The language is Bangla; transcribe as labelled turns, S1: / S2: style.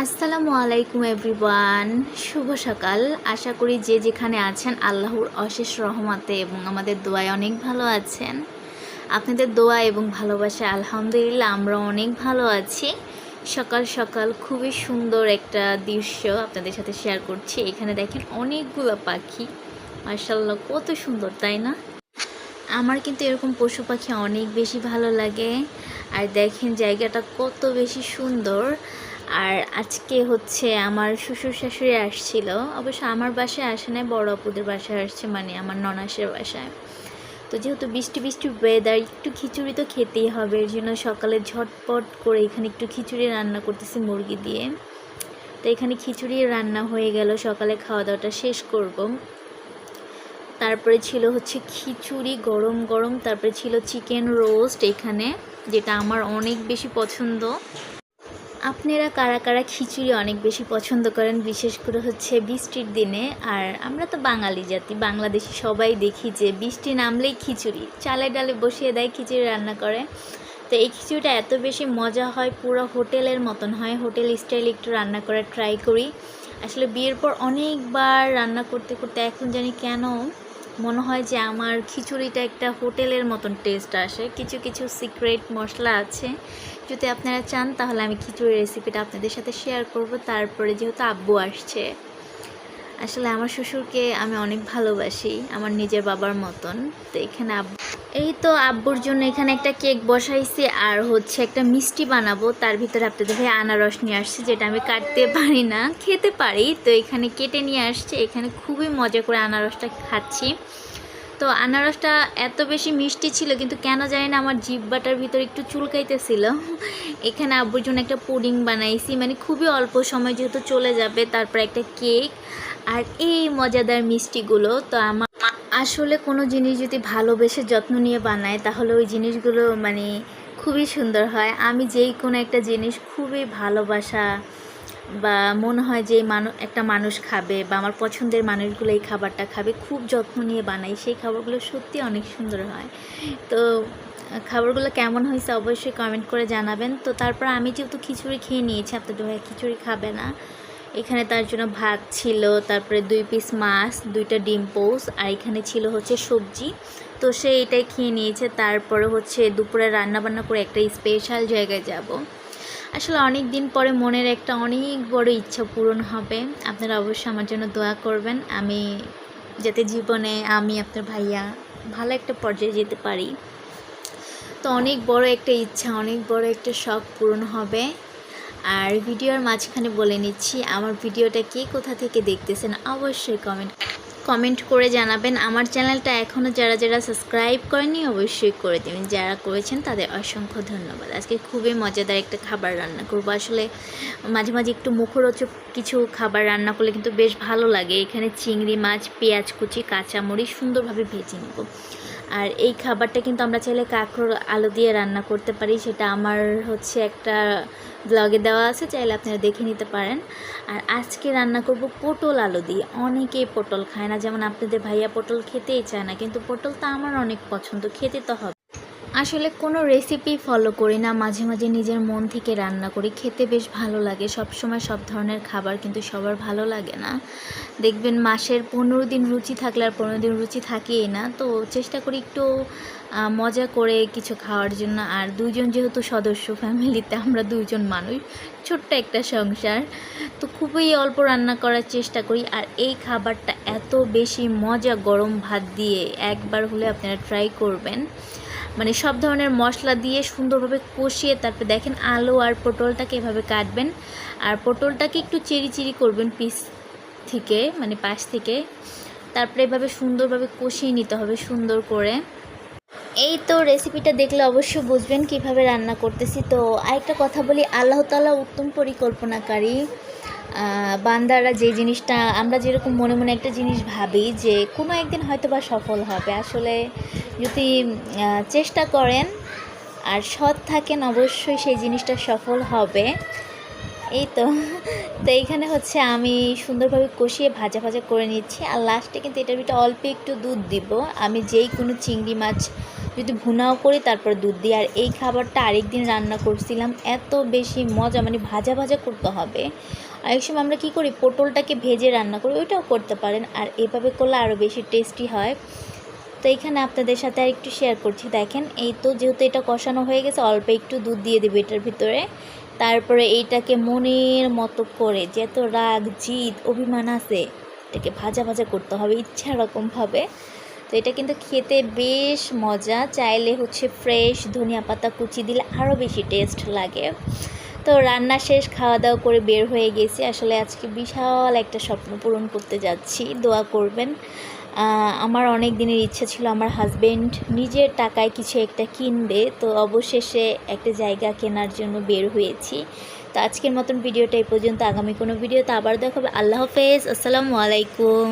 S1: আসসালামু আলাইকুম, এভরিওয়ান। শুভ সকাল। আশা করি যে যেখানে আছেন, আল্লাহর অশেষ রহমতে এবং আমাদের দোয়ায় অনেক ভালো আছেন। আপনাদের দোয়া এবং ভালোবাসা আলহামদুলিল্লাহ আমরা অনেক ভালো আছি। সকাল সকাল খুবই সুন্দর একটা দৃশ্য আপনাদের সাথে শেয়ার করছি। এখানে দেখেন অনেকগুলো পাখি। মার্শাল্লাহ কত সুন্দর, তাই না? আমার কিন্তু এরকম পশু পাখি অনেক বেশি ভালো লাগে। আর দেখেন জায়গাটা কত বেশি সুন্দর। আর আজকে হচ্ছে আমার শ্বশুর শাশুড়ি আসছিল। অবশ্য আমার বাসায় আসে নাই, বড় আপুদের বাসায় আসছে মানে আমার ননাসের বাসায়। তো যেহেতু বৃষ্টি বৃষ্টি ওয়েদার একটু খিচুড়ি তো খেতেই হবে, এর জন্য সকালে ঝটপট করে এখানে একটু খিচুড়ি রান্না করতেছি মুরগি দিয়ে। তো এখানে খিচুড়ি রান্না হয়ে গেল, সকালে খাওয়া দাওয়াটা শেষ করব। তারপরে ছিল হচ্ছে খিচুড়ি গরম গরম, তারপরে ছিল চিকেন রোস্ট এখানে, যেটা আমার অনেক বেশি পছন্দ। আপনারা কারা কারা খিচুড়ি অনেক বেশি পছন্দ করেন? বিশেষ করে হচ্ছে বৃষ্টির দিনে। আর আমরা তো বাঙালি জাতি, বাংলাদেশি সবাই দেখি যে বৃষ্টি নামলেই খিচুড়ি। চালে ডালে বসিয়ে দেয়, খিচুড়ি রান্না করে। তো এই খিচুড়িটা এত বেশি মজা হয়, পুরো হোটেলের মতন হয়। হোটেল স্টাইলে একটু রান্না করার ট্রাই করি। আসলে বিয়ের পর অনেকবার রান্না করতে করতে এখন জানি কেন মনে হয় যে আমার খিচুড়িটা একটা হোটেলের মতন টেস্ট আসে। কিছু কিছু সিক্রেট মশলা আছে। যদি আপনারা চান, তাহলে আমি খিচুড়ির রেসিপিটা আপনাদের সাথে শেয়ার করব। তারপরে যেহেতু আব্বু আসছে, আসলে আমার শ্বশুরকে আমি অনেক ভালোবাসি, আমার নিজের বাবার মতন। তো এখানে আব্বু এই তো আব্বুর জন্য এখানে একটা কেক বসাইছি আর হচ্ছে একটা মিষ্টি বানাবো। তার ভিতরে আপনাদের ভাই আনারস নিয়ে আসছে, যেটা আমি কাটতে পারি না। খেতে পারি, তো এখানে কেটে নিয়ে আসছে। এখানে খুবই মজা করে আনারসটা খাচ্ছি। তো আনারসটা এত বেশি মিষ্টি ছিল, কিন্তু কেন জানি না আমার জিব্বাটার ভিতরে একটু চুলকাইতেছিল। এখানে আব্বুর জন্য একটা পুডিং বানাইছি মানে খুবই অল্প সময় যেহেতু চলে যাবে, তারপর একটা কেক আর এই মজাদার মিষ্টিগুলো। তো আমার আসলে কোনো জিনিস যদি ভালোবেসে যত্ন নিয়ে বানায়, তাহলে ওই জিনিসগুলো মানে খুবই সুন্দর হয়। আমি যেই কোনো একটা জিনিস খুবই ভালোবাসা বা মনে হয় যে মানু, একটা মানুষ খাবে বা আমার পছন্দের মানুষগুলো এই খাবারটা খাবে, খুব যত্ন নিয়ে বানাই, সেই খাবারগুলো সত্যি অনেক সুন্দর হয়। তো খাবারগুলো কেমন হয়েছে অবশ্যই কমেন্ট করে জানাবেন। তো তারপর আমি যেহেতু খিচুড়ি খেয়ে নিয়েছি আপনাদের ভাই খিচুড়ি খাবে না। এখানে তার জন্য ভাত ছিল, তারপরে দুই পিস মাছ, দুইটা ডিম পোস, আর এখানে ছিল হচ্ছে সবজি। তো সে এটাই খেয়ে নিয়েছে, তারপরে হচ্ছে দুপুরে রান্না বান্না করে একটা স্পেশাল জায়গায় যাব। আসলে অনেক দিন পরে মনের একটা অনেক বড় ইচ্ছা পূরণ হবে। আপনারা অবশ্যই আমার জন্য দোয়া করবেন। আমি যাতে জীবনে আমি, আপনার ভাইয়া, ভালো একটা পর্যায়ে যেতে পারি। তো অনেক বড় একটা ইচ্ছা, অনেক বড় একটা শখ পূরণ হবে। আর ভিডিওর মাঝখানে বলে নিচ্ছি, আমার ভিডিওটা কে কোথা থেকে দেখতেছেন অবশ্যই কমেন্ট কমেন্ট করে জানাবেন। আমার চ্যানেলটা এখনও যারা যারা সাবস্ক্রাইব করেনি অবশ্যই করে দেবেন। যারা করেছেন, তাদের অসংখ্য ধন্যবাদ। আজকে খুবই মজাদার একটা খাবার রান্না করব। আসলে মাঝে মাঝে একটু মুখরোচক কিছু খাবার রান্না করলে কিন্তু বেশ ভালো লাগে। এখানে চিংড়ি মাছ, পেঁয়াজ কুচি, কাঁচামরিচ সুন্দরভাবে ভেজে নেব। আর এই খাবারটা কিন্তু আমরা চাইলে কাঁকড়োর আলু দিয়ে রান্না করতে পারি, সেটা আমার হচ্ছে একটা ব্লগে দেওয়া আছে, চাইলে আপনারা দেখে নিতে পারেন। আর আজকে রান্না করব পটল আলু দিয়ে। অনেকেই পটল খায় না, যেমন আপনাদের ভাইয়া পটল খেতেই চায় না, কিন্তু পটল তো আমার অনেক পছন্দ, খেতে তো হবে। আসলে কোনো রেসিপি ফলো করি না, মাঝে মাঝে নিজের মন থেকে রান্না করি। খেতে বেশ ভালো লাগে সব সময় সব ধরনের খাবার কিন্তু সবার ভালো লাগে না। দেখবেন মাসের পনেরো দিন রুচি থাকলে আর পনেরো দিন রুচি থাকেই না। তো চেষ্টা করি একটু মজা করে কিছু খাওয়ার জন্য। আর দুইজন যেহেতু সদস্য ফ্যামিলিতে আমরা দুইজন মানুষ, ছোট্ট একটা সংসার। তো খুবই অল্প রান্না করার চেষ্টা করি। আর এই খাবারটা এত বেশি মজা গরম ভাত দিয়ে একবার হলে আপনারা ট্রাই করবেন। মানে সব ধরনের মশলা দিয়ে সুন্দরভাবে কষিয়ে তারপরে দেখেন আলু আর পটলটাকে এভাবে কাটবেন। আর পটলটাকে একটু চিরি চিরি করবেন পিস থেকে মানে পাশ থেকে। তারপরে এভাবে সুন্দরভাবে কষিয়ে নিতে হবে সুন্দর করে। এই তো রেসিপিটা দেখলে অবশ্যই বুঝবেন কীভাবে রান্না করতেছি। তো আরেকটা কথা বলি, আল্লাহ তাআলা উত্তম পরিকল্পনাকারী। বান্দারা যে জিনিসটা, আমরা যেরকম মনে মনে একটা জিনিস ভাবি যে কোনো একদিন হয়তো বা সফল হবে। আসলে যদি চেষ্টা করেন আর সৎ থাকেন, অবশ্যই সেই জিনিসটা সফল হবে। এই তো। তো এইখানে হচ্ছে আমি সুন্দরভাবে কষিয়ে ভাজা ভাজা করে নিচ্ছি। আর লাস্টে কিন্তু এটার ভিতরে অল্প একটু দুধ দিব। আমি যেই কোনো চিংড়ি মাছ যদি ভুনাও করি, তারপর দুধ দিই। আর এই খাবারটা আরেক দিন রান্না করছিলাম। এত বেশি মজা মানে ভাজা ভাজা করতে হবে। আরেক সময় আমরা কী করি, পটলটাকে ভেজে রান্না করি, ওইটাও করতে পারেন। আর এভাবে করলে আরও বেশি টেস্টি হয়। তো এখানে আপনাদের সাথে আর একটু শেয়ার করছি। দেখেন, এই তো যেহেতু এটা কষানো হয়ে গেছে, অল্প একটু দুধ দিয়ে দেবে এটার ভিতরে। তারপরে এইটাকে মনের মতো করে যত রাগ, জিদ, অভিমান আছে, এটাকে ভাজা ভাজা করতে হবে ইচ্ছা রকমভাবে। তো এটা কিন্তু খেতে বেশ মজা। চাইলে হচ্ছে ফ্রেশ ধনিয়া পাতা, কুচি দিলে আরও বেশি টেস্ট লাগে। তো রান্না শেষ খাওয়া দাওয়া করে বের হয়ে গেছি। আসলে আজকে বিশাল একটা স্বপ্ন পূরণ করতে যাচ্ছি। দোয়া করবেন। আমার অনেক দিনের ইচ্ছা ছিল আমার হাজবেন্ড নিজের টাকায় কিছু একটা কিনবে। তো অবশেষে একটা জায়গা কেনার জন্য বের হয়েছি। তো আজকের মতন ভিডিওটা এই পর্যন্ত। আগামী কোনো ভিডিওতে আবার দেখাবে আল্লাহ হাফেজ। আসসালামু আলাইকুম।